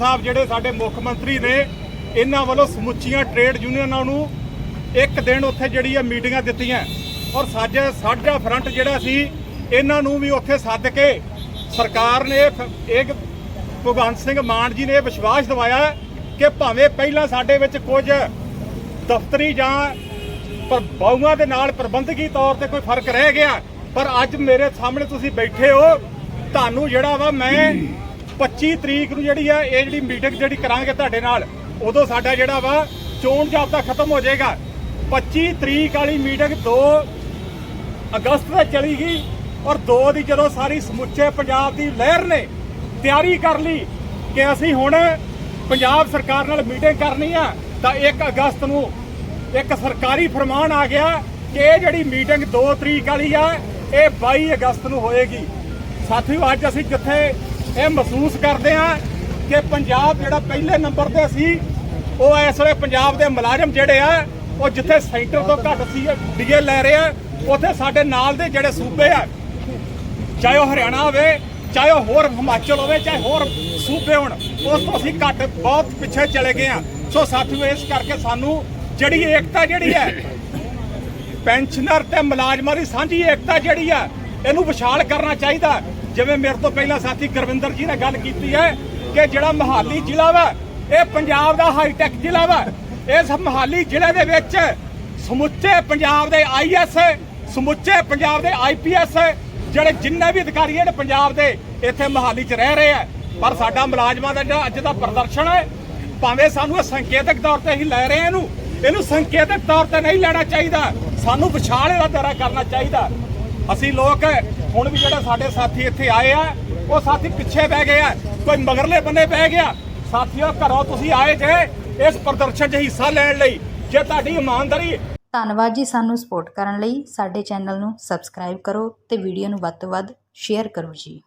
ਸਾਹਿਬ ਜਿਹੜੇ ਸਾਡੇ ਮੁੱਖ ਮੰਤਰੀ ਨੇ, ਇਹਨਾਂ ਵੱਲੋਂ ਸਮੁੱਚੀਆਂ ਟ੍ਰੇਡ ਯੂਨੀਅਨਾਂ ਨੂੰ ਇੱਕ ਦਿਨ ਉੱਥੇ ਜਿਹੜੀ ਆ ਮੀਟਿੰਗਾਂ ਦਿੱਤੀਆਂ। ਔਰ ਸਾਡਾ ਸਾਡਾ ਫਰੰਟ ਜਿਹੜਾ ਸੀ, ਇਹਨਾਂ ਨੂੰ ਵੀ ਉੱਥੇ ਸੱਦ ਕੇ ਸਰਕਾਰ ਨੇ ਇਹ- ਭਗਵੰਤ ਸਿੰਘ ਮਾਨ ਜੀ ਨੇ ਇਹ ਵਿਸ਼ਵਾਸ ਦਿਵਾਇਆ ਕਿ ਭਾਵੇਂ ਪਹਿਲਾਂ ਸਾਡੇ ਵਿੱਚ ਕੁਝ ਦਫ਼ਤਰੀ ਜਾਂ ਪਰ ਬਾਊਆਂ ਦੇ ਨਾਲ ਪ੍ਰਬੰਧਕੀ ਤੌਰ ਤੇ ਕੋਈ ਫ਼ਰਕ ਰਹਿ ਗਿਆ, ਪਰ ਅੱਜ ਮੇਰੇ ਸਾਹਮਣੇ ਤੁਸੀਂ ਬੈਠੇ ਹੋ। ਤੁਹਾਨੂੰ ਜਿਹੜਾ ਵਾ ਮੈਂ 25 ਤਰੀਕ ਨੂੰ ਜਿਹੜੀ ਆ, ਇਹ ਜਿਹੜੀ ਮੀਟਿੰਗ ਜਿਹੜੀ ਕਰਾਂਗੇ ਤੁਹਾਡੇ ਨਾਲ, ਉਦੋਂ ਸਾਡਾ ਜਿਹੜਾ ਵਾ ਚੋਣ ਜਾਬਤਾ ਖਤਮ ਹੋ ਜਾਏਗਾ। 25 ਤਰੀਕ ਵਾਲੀ ਮੀਟਿੰਗ 2 ਅਗਸਤ ਤੇ ਚਲੀ ਗਈ ਔਰ 2 ਦੀ ਜਦੋਂ ਸਾਰੀ ਸਮੁੱਚੇ ਪੰਜਾਬ ਦੀ ਲਹਿਰ ਨੇ ਤਿਆਰੀ ਕਰ ਲਈ ਕਿ ਅਸੀਂ ਹੁਣ ਪੰਜਾਬ ਸਰਕਾਰ ਨਾਲ ਮੀਟਿੰਗ ਕਰਨੀ ਆ, ਤਾਂ 1 ਅਗਸਤ ਨੂੰ ਇੱਕ ਸਰਕਾਰੀ ਫਰਮਾਨ ਆ ਗਿਆ ਕਿ ਇਹ ਜਿਹੜੀ ਮੀਟਿੰਗ 2 ਤਰੀਕ ਵਾਲੀ ਆ, ਇਹ 22 ਅਗਸਤ ਨੂੰ ਹੋਏਗੀ। ਸਾਥੀਓ, ਅੱਜ ਅਸੀਂ ਜਿੱਥੇ ਇਹ ਮਹਿਸੂਸ ਕਰਦੇ ਆ ਕਿ ਪੰਜਾਬ ਜਿਹੜਾ ਪਹਿਲੇ ਨੰਬਰ ਤੇ ਸੀ, ਉਹ ਇਸ ਵੇਲੇ ਪੰਜਾਬ ਦੇ ਮੁਲਾਜ਼ਮ ਜਿਹੜੇ ਆ, ਉਹ ਜਿੱਥੇ ਸੈਂਟਰ ਤੋਂ ਘੱਟ ਸੀ, ਡੀਏ ਲੈ ਰਹੇ ਆ, ਉੱਥੇ ਸਾਡੇ ਨਾਲ ਦੇ ਜਿਹੜੇ ਸੂਬੇ ਆ, ਚਾਹੇ ਉਹ ਹਰਿਆਣਾ ਹੋਵੇ, ਚਾਹੇ ਉਹ ਹੋਰ ਹਿਮਾਚਲ ਹੋਵੇ, ਚਾਹੇ ਹੋਰ ਸੂਬੇ ਹੋਣ, ਉਸ ਤੋਂ ਅਸੀਂ ਘੱਟ ਬਹੁਤ ਪਿੱਛੇ ਚਲੇ ਗਏ ਆ। ਸੋ ਸਾਥੀਓ, ਇਸ ਕਰਕੇ ਸਾਨੂੰ ਜਿਹੜੀ ਏਕਤਾ ਜਿਹੜੀ ਹੈ, ਪੈਨਸ਼ਨਰ ਤੇ ਮੁਲਾਜ਼ਮਾਂ ਦੀ ਸਾਂਝੀ ਏਕਤਾ ਜਿਹੜੀ ਆ, ਇਹਨੂੰ ਵਿਸ਼ਾਲ ਕਰਨਾ ਚਾਹੀਦਾ। ਜਿਵੇਂ ਮੇਰੇ ਤੋਂ ਪਹਿਲਾਂ ਸਾਥੀ ਗੁਰਵਿੰਦਰ ਜੀ ਨੇ ਗੱਲ ਕੀਤੀ ਹੈ ਕਿ ਜਿਹੜਾ ਮਹਾਲੀ ਜ਼ਿਲ੍ਹਾ ਵਾ, ਇਹ ਪੰਜਾਬ ਦਾ ਹਾਈਟੈਕ ਜ਼ਿਲ੍ਹਾ ਵਾ। ਇਸ ਮਹਾਲੀ ਜ਼ਿਲ੍ਹੇ ਦੇ ਵਿੱਚ ਸਮੁੱਚੇ ਪੰਜਾਬ ਦੇ ਆਈਐਸ ਸਮੁੱਚੇ ਪੰਜਾਬ ਦੇ ਆਈਪੀਐਸ ਜਿਹੜੇ ਜਿੰਨੇ ਵੀ ਅਧਿਕਾਰੀ ਨੇ ਪੰਜਾਬ ਦੇ ਇੱਥੇ ਮਹਾਲੀ 'ਚ ਰਹਿ ਰਹੇ ਆ। ਪਰ ਸਾਡਾ ਮੁਲਾਜ਼ਮਾਂ ਦਾ ਜਿਹੜਾ ਅੱਜ ਦਾ ਪ੍ਰਦਰਸ਼ਨ ਹੈ, ਭਾਵੇਂ ਸਾਨੂੰ ਇਹ ਸੰਕੇਤਕ ਤੌਰ ਤੇ ਹੀ ਲੈ ਰਹੇ ਇਹਨੂੰ ਇਹਨੂੰ ਸੰਕੇਤਕ ਤੌਰ ਤੇ ਨਹੀਂ ਲੈਣਾ ਚਾਹੀਦਾ। ਸਾਨੂੰ ਵਿਛਾਲ ਇਹਦਾ ਦਾਇਰਾ ਕਰਨਾ ਚਾਹੀਦਾ। ਅਸੀਂ ਲੋਕ ਹੁਣ ਵੀ ਜਿਹੜੇ ਸਾਡੇ ਸਾਥੀ ਇੱਥੇ ਆਏ ਆ, ਉਹ ਸਾਥੀ ਪਿੱਛੇ ਬਹਿ ਗਏ ਆ, ਕੋਈ ਮਗਰਲੇ ਬੰਨੇ ਬਹਿ ਗਿਆ। ਸਾਥੀਓ, ਘਰੋਂ ਤੁਸੀਂ ਆਏ ਜੇ, ਇਸ ਪ੍ਰਦਰਸ਼ਨ 'ਚ ਹਿੱਸਾ ਲੈਣ ਲਈ, ਜੇ ਤੁਹਾਡੀ ਇਮਾਨਦਾਰੀ ਧੰਨਵਾਦ ਜੀ ਸਾਨੂੰ ਸਪੋਰਟ ਕਰਨ ਲਈ। ਸਾਡੇ ਚੈਨਲ ਨੂੰ ਸਬਸਕ੍ਰਾਈਬ ਕਰੋ ਤੇ ਵੀਡੀਓ ਨੂੰ ਵੱਧ ਤੋਂ ਵੱਧ ਸ਼ੇਅਰ ਕਰੋ ਜੀ।